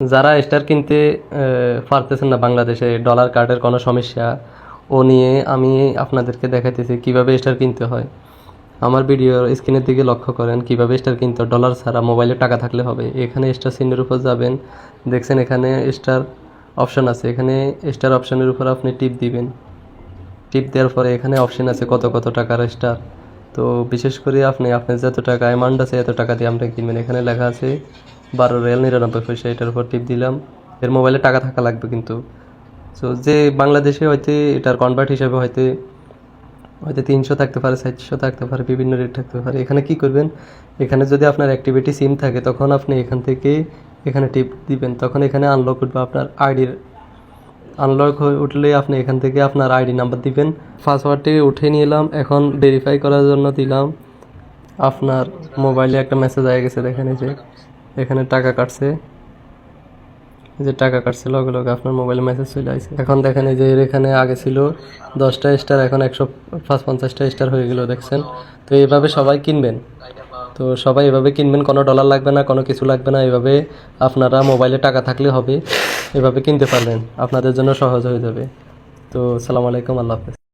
যারা স্টার কিনতে পারতেছেন না বাংলাদেশে ডলার কার্ডের কোনো সমস্যা, ও নিয়ে আমি আপনাদেরকে দেখাইতেছি কীভাবে স্টার কিনতে হয়। আমার ভিডিওর স্ক্রিনের দিকে লক্ষ্য করেন, কীভাবে স্টার কিনতে ডলার ছাড়া মোবাইলে টাকা থাকলে হবে। এখানে স্টার সিনের উপর যাবেন, দেখছেন এখানে স্টার অপশন আছে। এখানে স্টার অপশনের উপর আপনি টিপ দিবেন। টিপ দেওয়ার পরে এখানে অপশন আছে কত কত টাকার স্টার তো বিশেষ করে আপনি আপনার যত টাকা অ্যামাউন্ট আছে এত টাকা দিয়ে আপনি কিনবেন। এখানে লেখা আছে বারো রিয়াল নিরানব্বই পয়সা এটার উপর টিপ দিলাম। এর মোবাইলে টাকা থাকা লাগবে কিন্তু। সো যে বাংলাদেশে হয়তো এটার কনভার্ট হিসাবে হয়তো হয়তো তিনশো থাকতে পারে, চারশো থাকতে পারে, বিভিন্ন রেট থাকতে পারে। এখানে কি করবেন? এখানে যদি আপনার অ্যাক্টিভিটি সিম থাকে, তখন আপনি এখান থেকে এখানে টিপ দিবেন। তখন এখানে আনলক উঠবে আপনার আইডির আনলক হয়ে উঠলে আপনি এখান থেকে আপনার আইডি নাম্বার দিবেন। পাসওয়ার্ডটি উঠে নিলাম। এখন ভেরিফাই করার জন্য দিলাম। আপনার মোবাইলে একটা মেসেজ আয়ে গেছে, দেখেন এই যে। এখানে টাকা কাটছে। যে টাকা কাটছে লগে লগে আপনার মোবাইলে মেসেজ চলে আসছে। এখন দেখেন এই যে এখানে আগে ছিল দশটা স্টার এখন একশো পাঁচ পঞ্চাশটা স্টার হয়ে গেল, দেখছেন? তো এইভাবে সবাই কিনবেন। তো সবাই এভাবে কিনবেন, কোনো ডলার লাগবে না, কোনো কিছু লাগবে না, এভাবে আপনারা মোবাইলে টাকা থাকলে হবে, এভাবে কিনতে পারবেন আপনাদের জন্য সহজ হয়ে যাবে। তো সালাম আলাইকুম, আল্লাহ হাফেজ।